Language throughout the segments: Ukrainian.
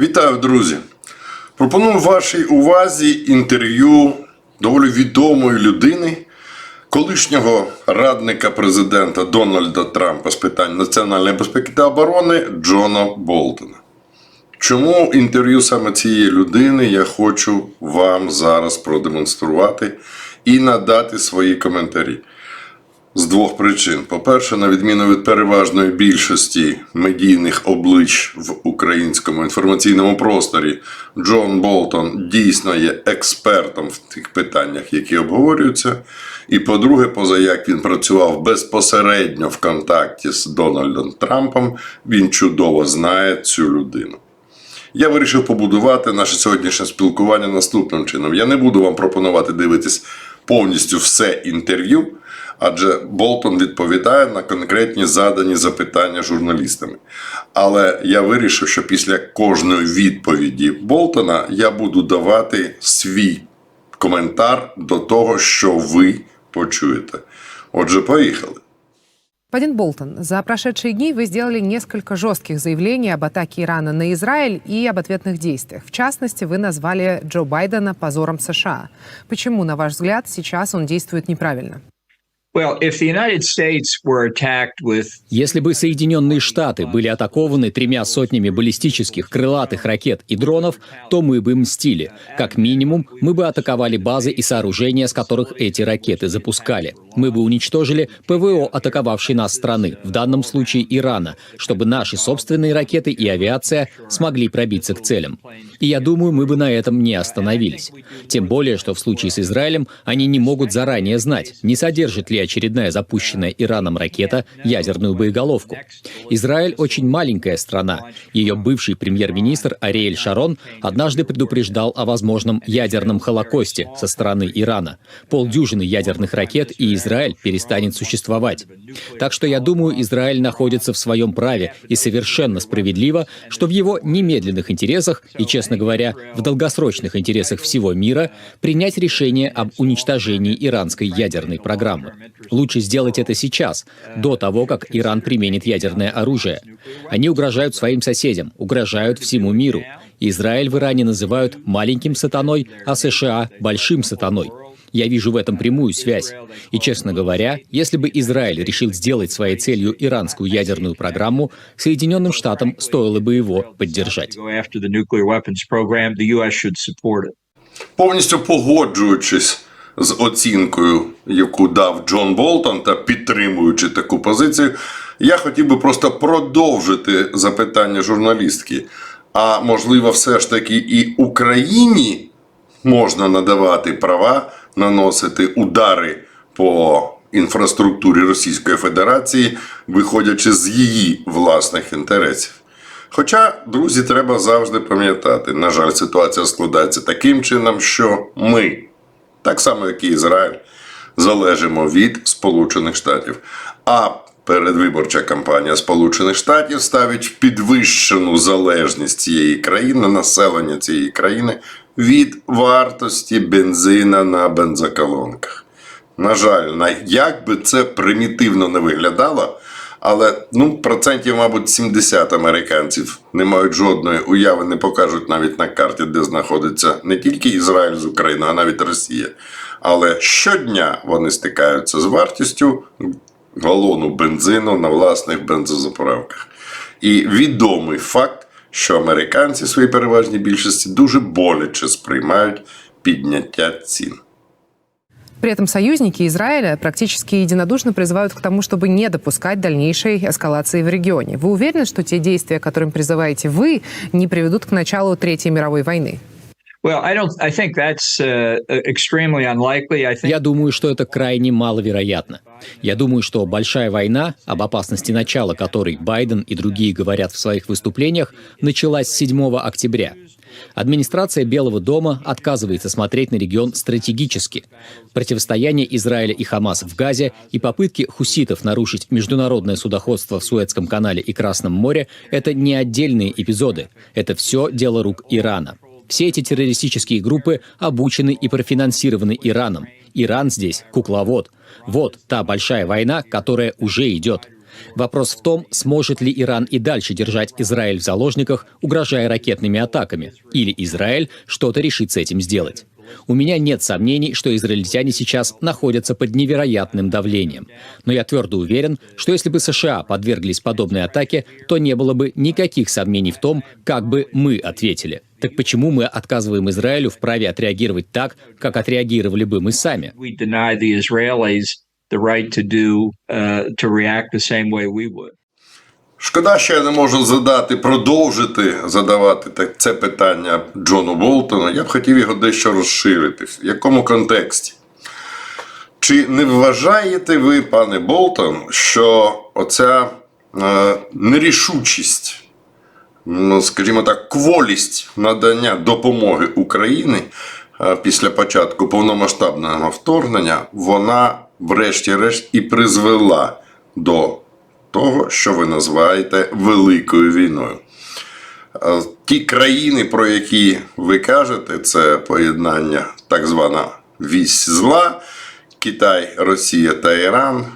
Вітаю, друзі! Пропоную вашій увазі інтерв'ю доволі відомої людини, колишнього радника президента Дональда Трампа з питань національної безпеки та оборони Джона Болтона. Чому інтерв'ю саме цієї людини я хочу вам зараз продемонструвати і надати свої коментарі? З двох причин. По-перше, на відміну від переважної більшості медійних облич в українському інформаційному просторі, Джон Болтон дійсно є експертом в тих питаннях, які обговорюються. І по-друге, поза як він працював безпосередньо в контакті з Дональдом Трампом, він чудово знає цю людину. Я вирішив побудувати наше сьогоднішнє спілкування наступним чином. Я не буду вам пропонувати дивитись повністю все інтерв'ю, адже Болтон відповідає на конкретні задані запитання журналістами. Але я вирішив, що після кожної відповіді Болтона я буду давати свій коментар до того, що ви почуєте. Отже, поїхали. Господин Болтон, за прошедшие дни вы сделали несколько жестких заявлений об атаке Ирана на Израиль и об ответных действиях. В частности, вы назвали Джо Байдена позором США. Почему, на ваш взгляд, сейчас он действует неправильно? Если бы Соединенные Штаты были атакованы тремя сотнями баллистических крылатых ракет и дронов, то мы бы мстили. Как минимум, мы бы атаковали базы и сооружения, с которых эти ракеты запускали. Мы бы уничтожили ПВО атаковавшей нас страны, в данном случае Ирана, чтобы наши собственные ракеты и авиация смогли пробиться к целям. И я думаю, мы бы на этом не остановились. Тем более, что в случае с Израилем они не могут заранее знать, не содержит ли очередная запущенная Ираном ракета ядерную боеголовку. Израиль очень маленькая страна. Ее бывший премьер-министр Ариэль Шарон однажды предупреждал о возможном ядерном холокосте со стороны Ирана. Полдюжины ядерных ракет, и Израиль перестанет существовать. Так что я думаю, Израиль находится в своем праве и совершенно справедливо, что в его немедленных интересах и, честно говоря, в долгосрочных интересах всего мира принять решение об уничтожении иранской ядерной программы. Лучше сделать это сейчас, до того, как Иран применит ядерное оружие. Они угрожают своим соседям, угрожают всему миру. Израиль в Иране называют маленьким сатаной, а США – большим сатаной. Я вижу в этом прямую связь. И, честно говоря, если бы Израиль решил сделать своей целью иранскую ядерную программу, Соединенным Штатам стоило бы его поддержать. Повністю погоджуючись з оцінкою, яку дав Джон Болтон, та підтримуючи таку позицію, я хотів би просто продовжити запитання журналістки. А можливо, все ж таки і Україні можна надавати права наносити удари по інфраструктурі Російської Федерації, виходячи з її власних інтересів. Хоча, друзі, треба завжди пам'ятати, на жаль, ситуація складається таким чином, що ми, так само як і Ізраїль, залежимо від Сполучених Штатів. А передвиборча кампанія Сполучених Штатів ставить підвищену залежність цієї країни, населення цієї країни від вартості бензина на бензоколонках. На жаль, як би це примітивно не виглядало, але ну, процентів, мабуть, 70 американців не мають жодної уяви, не покажуть навіть на карті, де знаходиться не тільки Ізраїль з Україною, а навіть Росія. Але щодня вони стикаються з вартістю галону бензину на власних бензозаправках. І відомий факт, що американці в своїй переважній більшості дуже боляче сприймають підняття цін. При этом союзники Израиля практически единодушно призывают к тому, чтобы не допускать дальнейшей эскалации в регионе. Вы уверены, что те действия, которым призываете вы, не приведут к началу Третьей мировой войны? I think Я думаю, что это крайне маловероятно. Я думаю, что большая война, об опасности начала которой Байден и другие говорят в своих выступлениях, началась 7 октября. Администрация Белого дома отказывается смотреть на регион стратегически. Противостояние Израиля и Хамас в Газе и попытки хуситов нарушить международное судоходство в Суэцком канале и Красном море – это не отдельные эпизоды. Это все дело рук Ирана. Все эти террористические группы обучены и профинансированы Ираном. Иран здесь кукловод. Вот та большая война, которая уже идет. Вопрос в том, сможет ли Иран и дальше держать Израиль в заложниках, угрожая ракетными атаками, или Израиль что-то решит с этим сделать. У меня нет сомнений, что израильтяне сейчас находятся под невероятным давлением. Но я твердо уверен, что если бы США подверглись подобной атаке, то не было бы никаких сомнений в том, как бы мы ответили. Так почему мы отказываем Израилю в праве отреагировать так, как отреагировали бы мы сами? The right to do uh, to react the same way we would. Шкода, що я не можу задати, продовжити задавати так- це питання Джону Болтону. Я б хотів його дещо розширити. В якому контексті? Чи не вважаєте ви, пане Болтон, що оця е, нерішучість, ну, скажімо так, кволість надання допомоги Україні е, після початку повномасштабного вторгнення, вона, врешті-решт, і призвела до того, що ви називаєте великою війною. Е, Ті країни, про які ви кажете, це поєднання так звана вісь зла, Китай, Росія та Іран,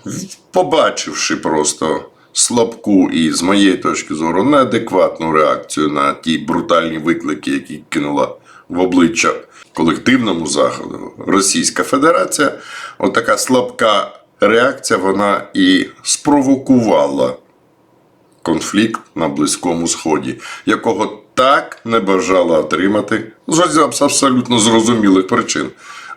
побачивши просто слабку і, з моєї точки зору, неадекватну реакцію на ті брутальні виклики, які кинула в обличчя колективному заходу Російська Федерація, отака слабка реакція вона і спровокувала конфлікт на Близькому Сході, якого так не бажала отримати з абсолютно зрозумілих причин.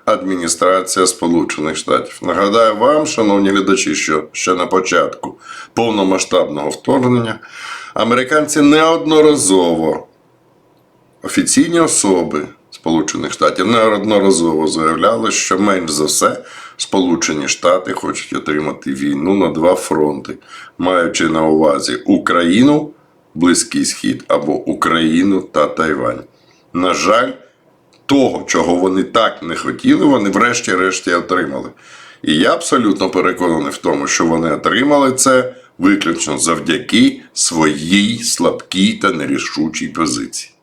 Адміністрація Сполучених Штатів. Нагадаю вам, шановні глядачі, що ще на початку повномасштабного вторгнення американці неодноразово офіційні особи Сполучених Штатів неодноразово заявляли, що менш за все Сполучені Штати хочуть отримати війну на два фронти, маючи на увазі Україну, Близький Схід або Україну та Тайвань. На жаль, того, чого вони так не хотіли, вони врешті-решті отримали. І я абсолютно переконаний в тому, що вони отримали це виключно завдяки своїй слабкій та нерішучій позиції.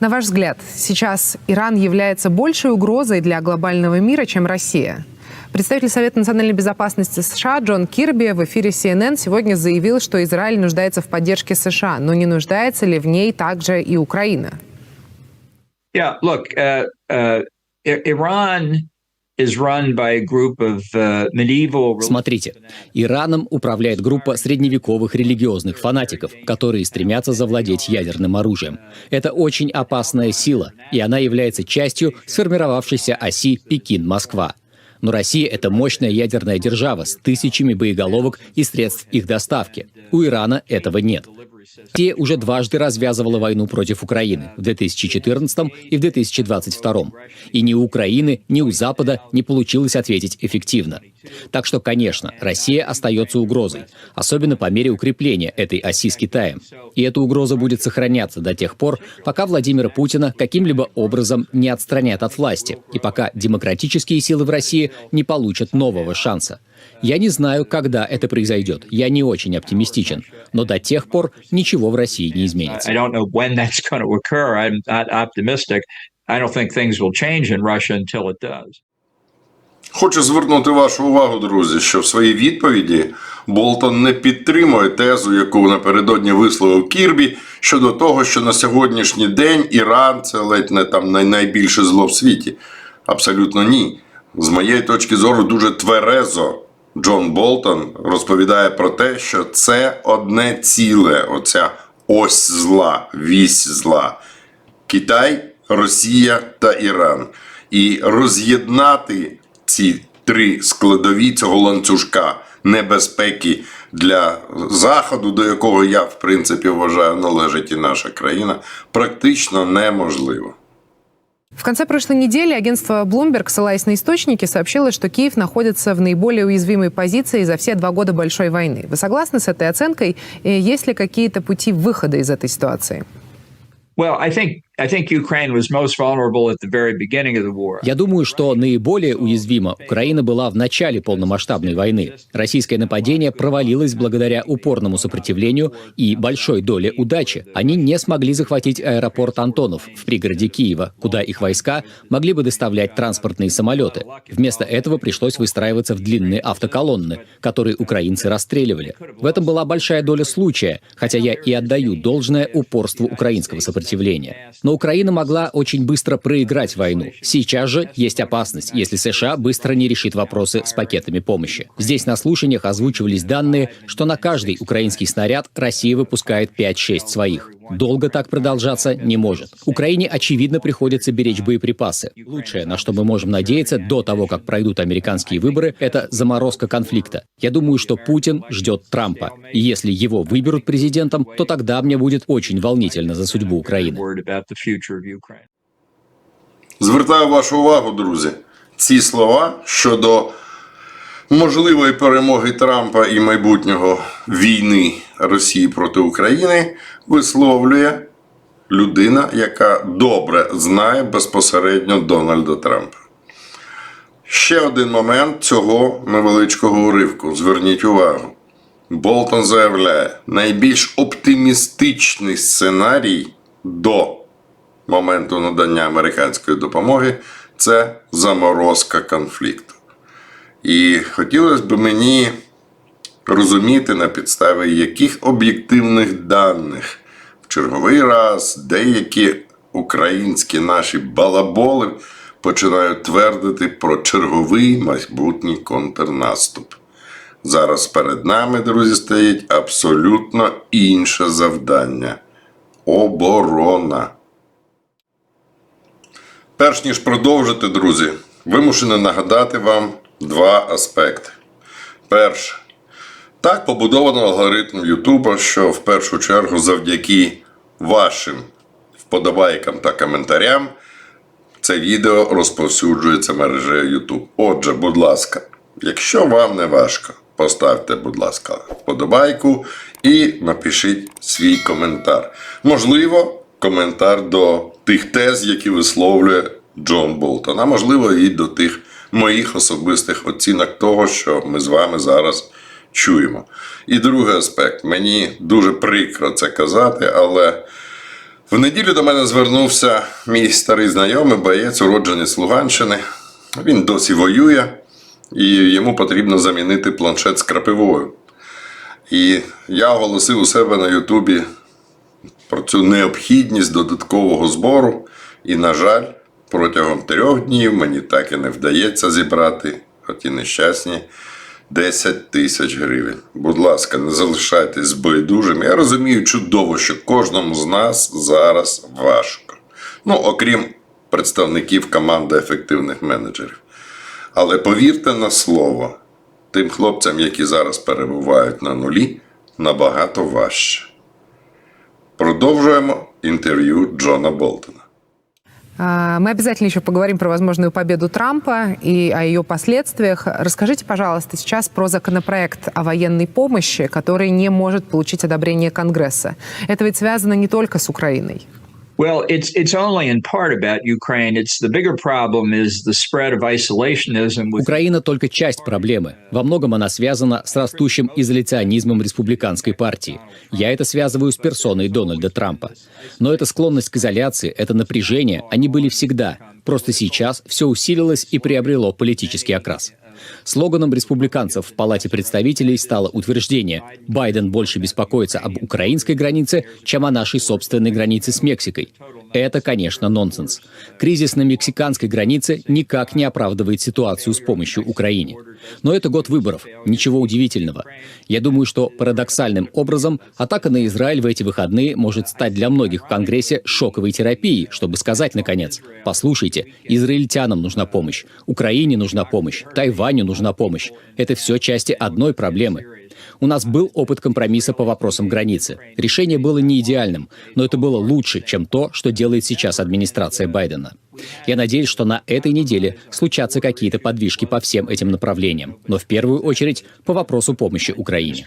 На ваш взгляд, сейчас Иран является большей угрозой для глобального мира, чем Россия? Представитель Совета национальной безопасности США Джон Кирби в эфире CNN сегодня заявил, что Израиль нуждается в поддержке США, но не нуждается ли в ней также и Украина? Yeah, look, uh, uh, Iran uh. Смотрите, Ираном управляет группа средневековых религиозных фанатиков, которые стремятся завладеть ядерным оружием. Это очень опасная сила, и она является частью сформировавшейся оси Пекин-Москва. Но Россия — это мощная ядерная держава с тысячами боеголовок и средств их доставки. У Ирана этого нет. Россия уже дважды развязывала войну против Украины в 2014 и в 2022. И ни у Украины, ни у Запада не получилось ответить эффективно. Так что, конечно, Россия остается угрозой, особенно по мере укрепления этой оси с Китаем. И эта угроза будет сохраняться до тех пор, пока Владимира Путина каким-либо образом не отстранят от власти, и пока демократические силы в России не получат нового шанса. Я не знаю, когда это произойдет. Я не очень оптимистичен. Но до тех пор ничего в России не изменится. Хочу звернути вашу увагу, друзі, що в своїй відповіді Болтон не підтримує тезу, яку напередодні висловив Кірбі, щодо того, що на сьогоднішній день Іран це ледь не там найбільше зло в світі. Абсолютно ні. З моєї точки зору, дуже тверезо Джон Болтон розповідає про те, що це одне ціле, оця ось зла, вісь зла. Китай, Росія та Іран. І роз'єднати ці три складові цього ланцюжка небезпеки для Заходу, до якого я, в принципі, вважаю, належить і наша країна, практично неможливо. В конце прошлой недели агентство Bloomberg, ссылаясь на источники, сообщило, что Киев находится в наиболее уязвимой позиции за все два года большой войны. Вы согласны с этой оценкой? И есть ли какие-то пути выхода из этой ситуации? Well, I think Я думаю, что наиболее уязвима Украина была в начале полномасштабной войны. Российское нападение провалилось благодаря упорному сопротивлению и большой доле удачи. Они не смогли захватить аэропорт Антонов в пригороде Киева, куда их войска могли бы доставлять транспортные самолеты. Вместо этого пришлось выстраиваться в длинные автоколонны, которые украинцы расстреливали. В этом была большая доля случая, хотя я и отдаю должное упорству украинского сопротивления. Но Украина могла очень быстро проиграть войну. Сейчас же есть опасность, если США быстро не решит вопросы с пакетами помощи. Здесь на слушаниях озвучивались данные, что на каждый украинский снаряд Россия выпускает 5-6 своих. Долго так продолжаться не может. Украине, очевидно, приходится беречь боеприпасы. Лучшее, на что мы можем надеяться до того, как пройдут американские выборы, это заморозка конфликта. Я думаю, что Путин ждет Трампа. И если его выберут президентом, то тогда мне будет очень волнительно за судьбу Украины. Worried about the future of Ukraine. Звертаю вашу увагу, друзі. Ці слова щодо можливої перемоги Трампа і майбутнього війни Росії проти України висловлює людина, яка добре знає безпосередньо Дональда Трампа. Ще один момент цього невеличкого уривку. Зверніть увагу. Болтон заявляє, найбільш оптимістичний сценарій до моменту надання американської допомоги це заморозка конфлікту. І хотілося б мені розуміти, на підставі яких об'єктивних даних в черговий раз деякі українські наші балаболи починають твердити про черговий майбутній контрнаступ. Зараз перед нами, друзі, стоїть абсолютно інше завдання оборона. Перш ніж продовжити, друзі, вимушений нагадати вам два аспекти. Перше, так побудовано алгоритм Ютуба, що в першу чергу завдяки вашим вподобайкам та коментарям це відео розповсюджується мережею YouTube. Отже, будь ласка, якщо вам не важко, поставте, будь ласка, вподобайку і напишіть свій коментар. Можливо, коментар до тих тез, які висловлює Джон Болтон, а можливо, і до тих моїх особистих оцінок того, що ми з вами зараз чуємо. І другий аспект. Мені дуже прикро це казати, але. В неділю до мене звернувся мій старий знайомий, боєць, уродженець Луганщини. Він досі воює, і йому потрібно замінити планшет з крапивою. І я оголосив у себе на Ютубі про цю необхідність додаткового збору. І, на жаль, протягом трьох днів мені так і не вдається зібрати, хоч і нещасні, 10 тисяч гривень. Будь ласка, не залишайтесь байдужими. Я розумію чудово, що кожному з нас зараз важко. Ну, окрім представників команди ефективних менеджерів. Але повірте на слово, тим хлопцям, які зараз перебувають на нулі, набагато важче. Продовжуємо інтерв'ю Джона Болтона. А, Мы обязательно еще поговорим про возможную победу Трампа и о ее последствиях. Расскажите, пожалуйста, сейчас про законопроект о военной помощи, который не может получить одобрение Конгресса. Это ведь связано не только с Украиной. Well, it's it's only in part about Ukraine. It's the bigger problem is the spread of isolationism Украина только часть проблемы. Во многом она связана с растущим изоляционизмом республиканской партии. Я это связываю с персоной Дональда Трампа. Но эта склонность к изоляции, это напряжение, они были всегда. Просто сейчас все усилилось и приобрело политический окрас. Слоганом республиканцев в Палате представителей стало утверждение «Байден больше беспокоится об украинской границе, чем о нашей собственной границе с Мексикой». Это, конечно, нонсенс. Кризис на мексиканской границе никак не оправдывает ситуацию с помощью Украине. Но это год выборов, ничего удивительного. Я думаю, что парадоксальным образом атака на Израиль в эти выходные может стать для многих в Конгрессе шоковой терапией, чтобы сказать, наконец, послушайте, израильтянам нужна помощь, Украине нужна помощь, Тайваню нужна помощь. Это все части одной проблемы. У нас был опыт компромисса по вопросам границы. Решение было не идеальным, но это было лучше, чем то, что делает сейчас администрация Байдена. Я надеюсь, что на этой неделе случатся какие-то подвижки по всем этим направлениям, но в первую очередь по вопросу помощи Украине.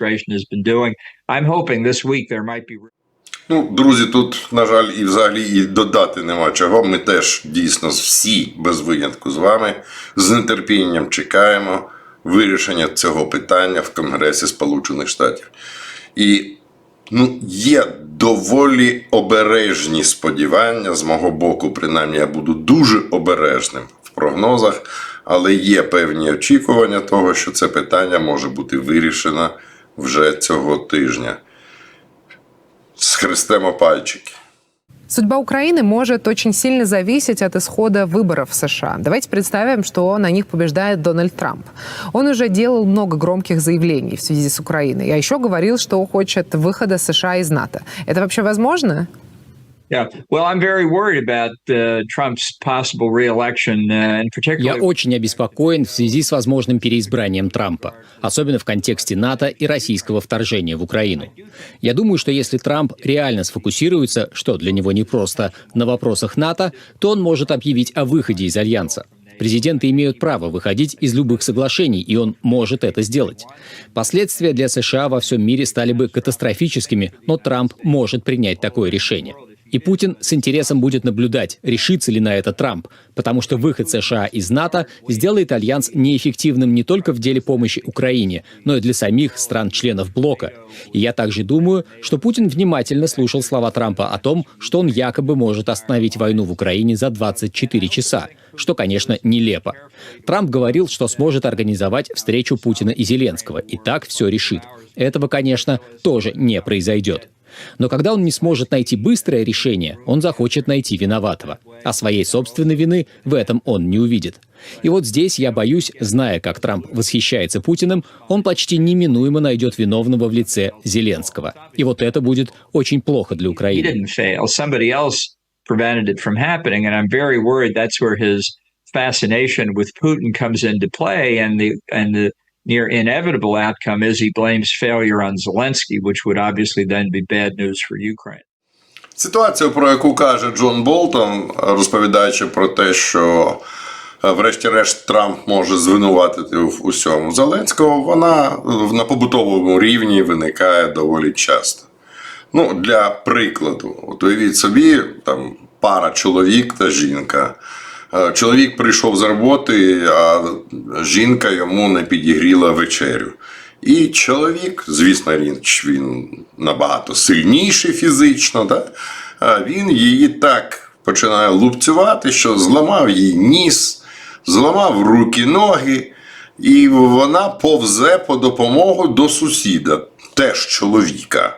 Ну, друзі, тут, на жаль, і взагалі і додати нема чого. Ми теж дійсно всі без винятку з вами з нетерпінням чекаємо вирішення цього питання в Конгресі Сполучених Штатів. І ну, є доволі обережні сподівання з мого боку, принаймні я буду дуже обережним в прогнозах, але є певні очікування того, що це питання може бути вирішено вже цього тижня. Схрестемо пальчики. Судьба Украины может очень сильно зависеть от исхода выборов в США. Давайте представим, что на них побеждает Дональд Трамп. Он уже делал много громких заявлений в связи с Украиной, а еще говорил, что хочет выхода США из НАТО. Это вообще возможно? Yeah. Well, I'm very worried about uh, Trump's possible reelection, uh, and Я particularly. очень обеспокоен в связи с возможным переизбранием Трампа, особенно в контексте НАТО и российского вторжения в Украину. Я думаю, что если Трамп реально сфокусируется, что для него непросто, на вопросах НАТО, то он может объявить о выходе из Альянса. Президенты имеют право выходить из любых соглашений, и он может это сделать. Последствия для США во всем мире стали бы катастрофическими, но Трамп может принять такое решение. И Путин с интересом будет наблюдать, решится ли на это Трамп, потому что выход США из НАТО сделает Альянс неэффективным не только в деле помощи Украине, но и для самих стран-членов блока. И я также думаю, что Путин внимательно слушал слова Трампа о том, что он якобы может остановить войну в Украине за 24 часа, что, конечно, нелепо. Трамп говорил, что сможет организовать встречу Путина и Зеленского, и так все решит. Этого, конечно, тоже не произойдет. Но когда он не сможет найти быстрое решение, он захочет найти виноватого. А своей собственной вины в этом он не увидит. И вот здесь я боюсь, зная, как Трамп восхищается Путиным, он почти неминуемо найдет виновного в лице Зеленского. И вот это будет очень плохо для Украины. fascination with Putin comes into play, and the and the near inevitable outcome is he blames failure on Zelensky, which would obviously then be bad news for Ukraine. Ситуація, про яку каже Джон Болтон, розповідаючи про те, що е, врешті-решт Трамп може звинуватити в усьому Зеленського, вона е, на побутовому рівні виникає доволі часто. Ну, для прикладу, от уявіть собі, там пара чоловік та жінка. Е, Чоловік прийшов з роботи, а жінка йому не підігріла вечерю. І чоловік, звісно, він, він набагато сильніший фізично, да? а він її так починає лупцювати, що зламав їй ніс, зламав руки, ноги, і вона повзе по допомогу до сусіда, теж чоловіка.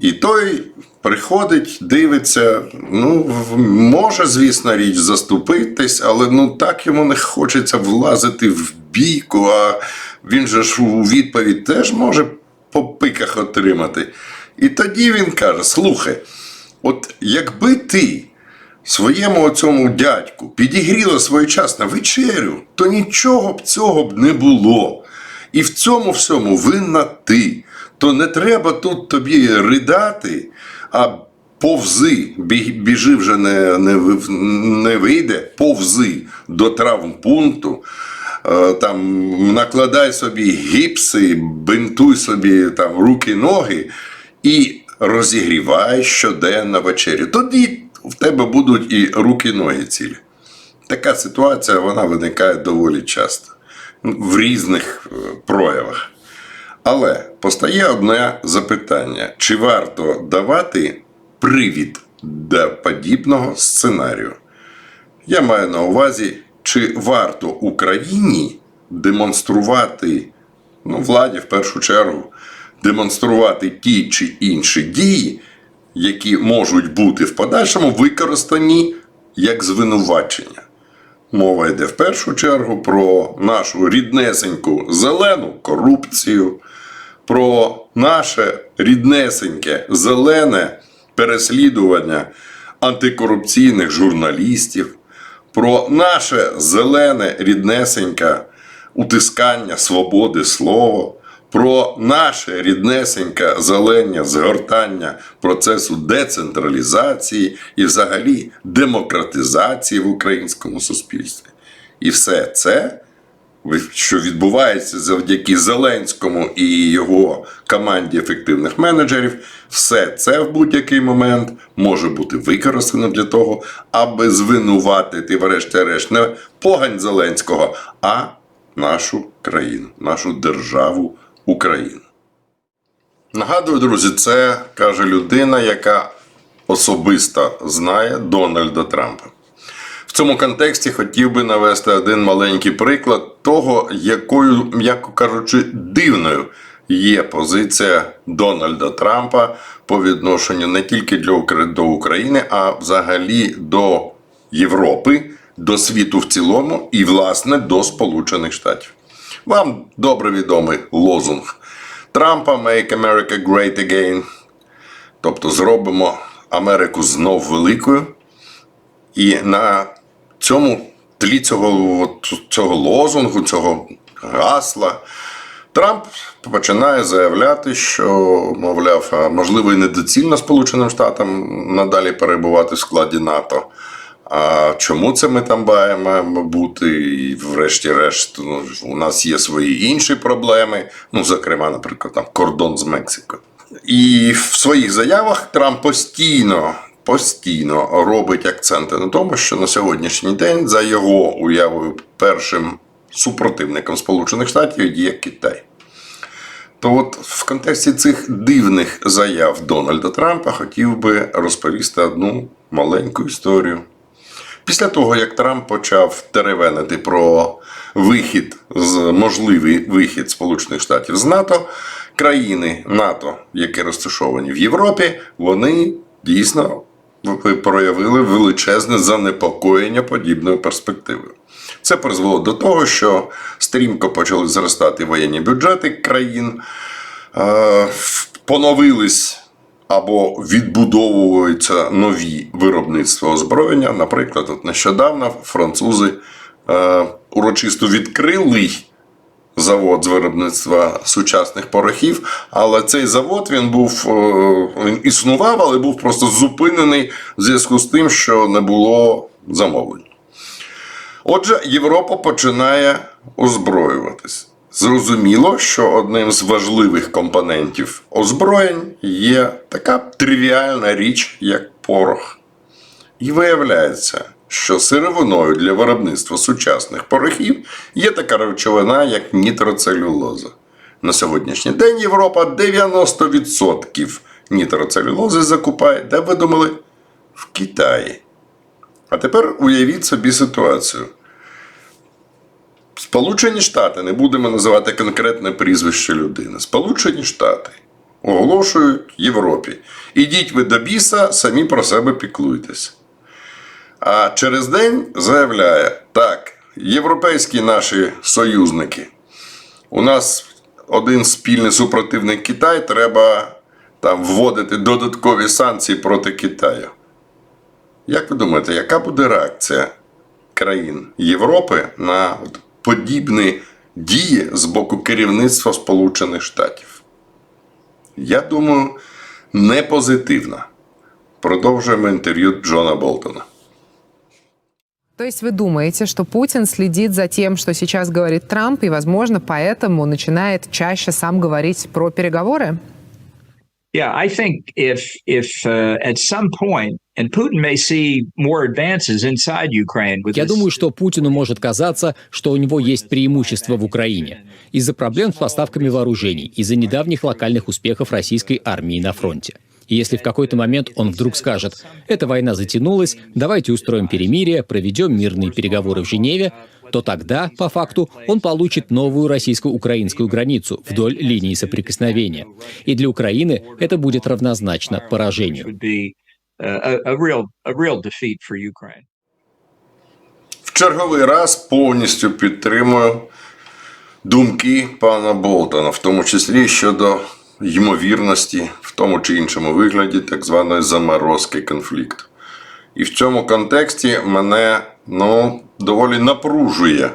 І той приходить, дивиться, ну, може, звісно, річ заступитись, але ну так йому не хочеться влазити в бійку, а він же ж у відповідь теж може по пиках отримати. І тоді він каже: слухай, от якби ти своєму цьому дядьку підігріла своєчасно вечерю, то нічого б цього б не було. І в цьому всьому винна ти. То не треба тут тобі ридати, а повзи, біжи вже не, не, не вийде, повзи до травмпункту. Е, Там накладай собі гіпси, бинтуй собі там руки, ноги і розігрівай щоденно вечерю. Тоді в тебе будуть і руки, ноги цілі. Така ситуація вона виникає доволі часто в різних е, проявах. Але постає одне запитання: чи варто давати привід до подібного сценарію? Я маю на увазі, чи варто Україні демонструвати, ну, владі в першу чергу, демонструвати ті чи інші дії, які можуть бути в подальшому використані як звинувачення. Мова йде в першу чергу про нашу ріднесеньку зелену корупцію, про наше ріднесеньке зелене переслідування антикорупційних журналістів, про наше зелене ріднесеньке утискання свободи слова, про наше ріднесеньке зелене згортання процесу децентралізації і взагалі демократизації в українському суспільстві. І все це що відбувається завдяки Зеленському і його команді ефективних менеджерів, все це в будь-який момент може бути використано для того, аби звинуватити, врешті-решт, не погань Зеленського, а нашу країну, нашу державу Україну. Нагадую, друзі, це каже людина, яка особисто знає Дональда Трампа. В цьому контексті хотів би навести один маленький приклад того, якою, м'яко кажучи, дивною є позиція Дональда Трампа по відношенню не тільки до України, а взагалі до Європи, до світу в цілому і, власне, до Сполучених Штатів. Вам добре відомий лозунг Трампа Make America Great Again. Тобто зробимо Америку знов великою. І на цьому тлі цього, цього лозунгу, цього гасла, Трамп починає заявляти, що, мовляв, можливо, і недоцільно Сполученим Штатам надалі перебувати в складі НАТО. А чому це ми там маємо бути? І врешті-решт, ну, у нас є свої інші проблеми. Ну, зокрема, наприклад, там кордон з Мексикою. І в своїх заявах Трамп постійно, постійно робить акценти на тому, що на сьогоднішній день, за його уявою, першим супротивником Сполучених Штатів є Китай. То от в контексті цих дивних заяв Дональда Трампа хотів би розповісти одну маленьку історію. Після того, як Трамп почав теревенити про вихід з можливий вихід Сполучених Штатів з НАТО, країни НАТО, які розташовані в Європі, вони дійсно проявили величезне занепокоєння подібною перспективою. Це призвело до того, що стрімко почали зростати воєнні бюджети країн, е, поновились або відбудовуються нові виробництва озброєння. Наприклад, от нещодавно французи е, урочисто відкрили завод з виробництва сучасних порохів, але цей завод він був е, він існував, але був просто зупинений в зв'язку з тим, що не було замовлень. Отже, Європа починає озброюватись. Зрозуміло, що одним з важливих компонентів озброєнь є така тривіальна річ, як порох. І виявляється, що сировиною для виробництва сучасних порохів є така речовина, як нітроцелюлоза. На сьогоднішній день Європа 90% нітроцелюлози закупає, де ви думали? В Китаї. А тепер уявіть собі ситуацію. Сполучені Штати, не будемо називати конкретне прізвище людини. Сполучені Штати оголошують Європі. Ідіть ви до біса, самі про себе піклуйтесь. А через день заявляє: так, європейські наші союзники, у нас один спільний супротивник Китай, треба там вводити додаткові санкції проти Китаю. Як ви думаєте, яка буде реакція країн Європи на подібні дії з боку керівництва Сполучених Штатів? Я думаю, не позитивна. Продовжуємо інтерв'ю Джона Болтона. То есть вы думаете, что Путин следит за тем, что сейчас говорит Трамп, и, возможно, поэтому начинает чаще сам говорить про переговоры? Yeah, I think if if uh, at some point, Я думаю, что Путину может казаться, что у него есть преимущество в Украине из-за проблем с поставками вооружений, из-за недавних локальных успехов российской армии на фронте. И если в какой-то момент он вдруг скажет, эта война затянулась, давайте устроим перемирие, проведем мирные переговоры в Женеве, то тогда, по факту, он получит новую российско-украинскую границу вдоль линии соприкосновения. И для Украины это будет равнозначно which поражению. would be uh, a, a real a real defeat for Ukraine. В черговий раз повністю підтримую думки пана Болтона, в тому числі щодо ймовірності в тому чи іншому вигляді так званої заморозки конфлікту. І в цьому контексті мене ну, доволі напружує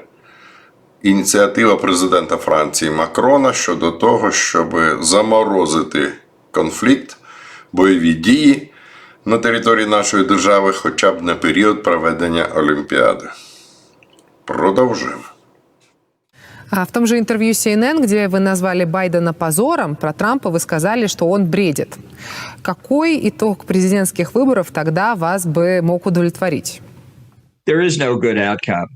ініціатива президента Франції Макрона щодо того, щоб заморозити конфлікт, бойові дії на території нашої держави хоча б на період проведення Олімпіади. Продовжуємо. А в том же интервью CNN, где вы назвали Байдена позором, про Трампа вы сказали, что он бредит. Какой итог президентских выборов тогда вас бы мог удовлетворить? There is no good outcome.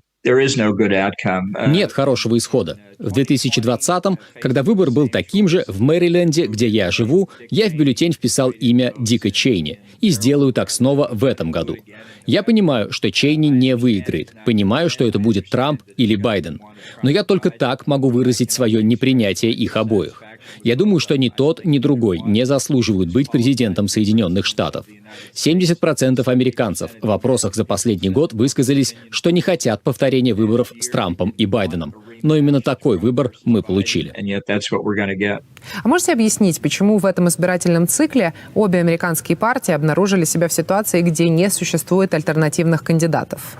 Uh, Нет хорошего исхода. В 2020-м, когда выбор был таким же, в Мэриленде, где я живу, я в бюллетень вписал имя Дика Чейни. И сделаю так снова в этом году. Я понимаю, что Чейни не выиграет. Понимаю, что это будет Трамп или Байден. Но я только так могу выразить свое непринятие их обоих. Я думаю, что ни тот, ни другой не заслуживают быть президентом Соединенных Штатов. 70% американцев в опросах за последний год высказались, что не хотят повторения выборов с Трампом и Байденом. Но именно такой выбор мы получили. А можете объяснить, почему в этом избирательном цикле обе американские партии обнаружили себя в ситуации, где не существует альтернативных кандидатов?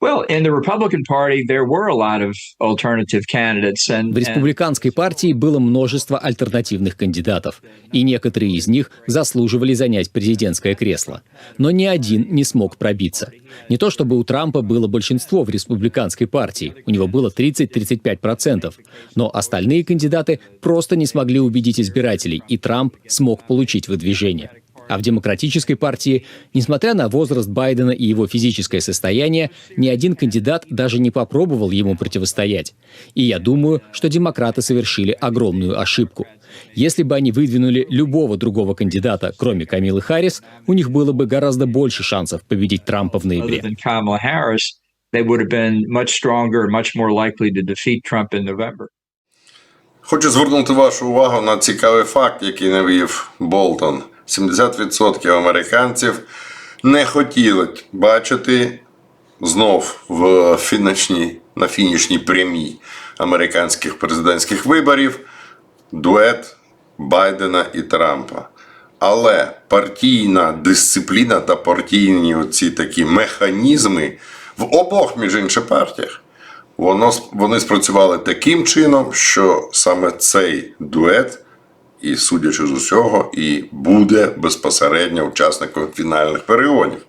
Well, in the Republican Party, there were a lot of alternative candidates, and, В республиканской партии было множество альтернативных кандидатов, и некоторые из них заслуживали занять президентское кресло. Но ни один не смог пробиться. Не то чтобы у Трампа было большинство в республиканской партии, у него было 30-35%, но остальные кандидаты просто не смогли убедить избирателей, и Трамп смог получить выдвижение. А в демократической партии, несмотря на возраст Байдена и его физическое состояние, ни один кандидат даже не попробовал ему противостоять. И я думаю, что демократы совершили огромную ошибку. Если бы они выдвинули любого другого кандидата, кроме Камилы Харрис, у них было бы гораздо больше шансов победить Трампа в ноябре. Хочу звернути вашу увагу на цікавий факт, який навів Болтон. 70% американців не хотіли бачити знов в фінішній, на фінішній прямій американських президентських виборів дует Байдена і Трампа. Але партійна дисципліна та партійні оці такі механізми в обох, між інших партіях, воно, вони спрацювали таким чином, що саме цей дует, і судячи з усього, і буде безпосередньо учасником фінальних перегонів.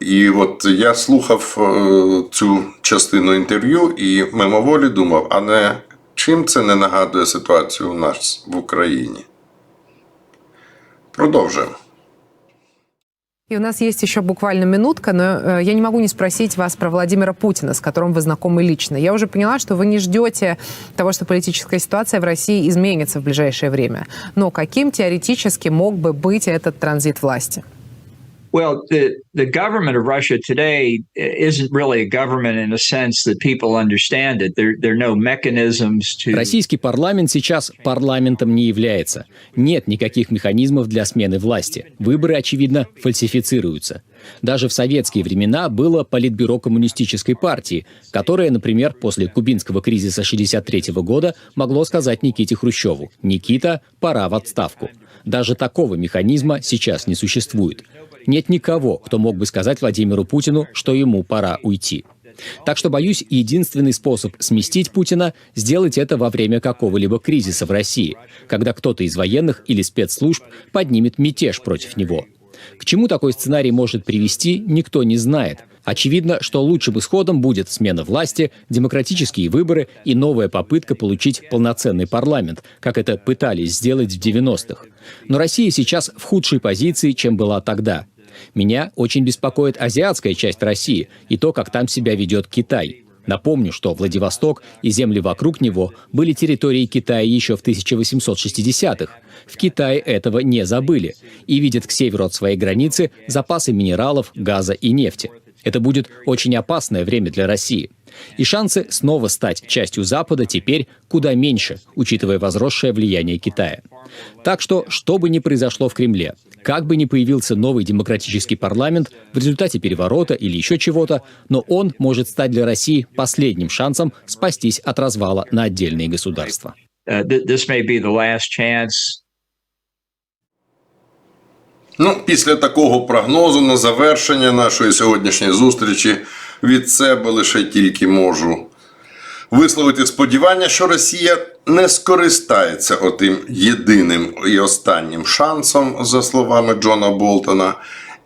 І от я слухав е, цю частину інтерв'ю і мимоволі думав, а не чим це не нагадує ситуацію у нас в Україні? Продовжуємо. И у нас есть еще буквально минутка, но э, я не могу не спросить вас про Владимира Путина, с которым вы знакомы лично. Я уже поняла, что вы не ждете того, что политическая ситуация в России изменится в ближайшее время. Но каким теоретически мог бы быть этот транзит власти? Well, the, the government of Russia today isn't really a government in a sense that people understand it. There, there are no mechanisms to. Российский парламент сейчас парламентом не является. Нет никаких механизмов для смены власти. Выборы, очевидно, фальсифицируются. Даже в советские времена было политбюро коммунистической партии, которое, например, после кубинского кризиса 1963 года могло сказать Никите Хрущеву «Никита, пора в отставку». Даже такого механизма сейчас не существует. Нет никого, кто мог бы сказать Владимиру Путину, что ему пора уйти. Так что, боюсь, единственный способ сместить Путина – сделать это во время какого-либо кризиса в России, когда кто-то из военных или спецслужб поднимет мятеж против него. К чему такой сценарий может привести, никто не знает. Очевидно, что лучшим исходом будет смена власти, демократические выборы и новая попытка получить полноценный парламент, как это пытались сделать в 90-х. Но Россия сейчас в худшей позиции, чем была тогда. Меня очень беспокоит азиатская часть России и то, как там себя ведет Китай. Напомню, что Владивосток и земли вокруг него были территорией Китая еще в 1860-х. В Китае этого не забыли и видят к северу от своей границы запасы минералов, газа и нефти. Это будет очень опасное время для России. И шансы снова стать частью Запада теперь куда меньше, учитывая возросшее влияние Китая. Так что, что бы ни произошло в Кремле, как бы ни появился новый демократический парламент в результате переворота или еще чего-то, но он может стать для России последним шансом спастись от развала на отдельные государства. Uh, th- this may be the last chance Ну, після такого прогнозу на завершення нашої сьогоднішньої зустрічі від себе лише тільки можу висловити сподівання, що Росія не скористається отим єдиним і останнім шансом, за словами Джона Болтона,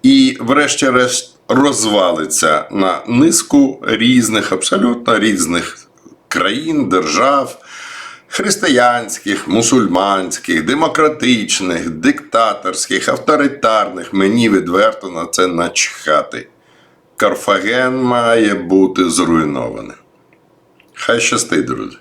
і, врешті-решт, розвалиться на низку різних, абсолютно різних країн, держав, християнських, мусульманських, демократичних, диктаторських, авторитарних. Мені відверто на це начхати. Карфаген має бути зруйнований. Хай щастить, друзі.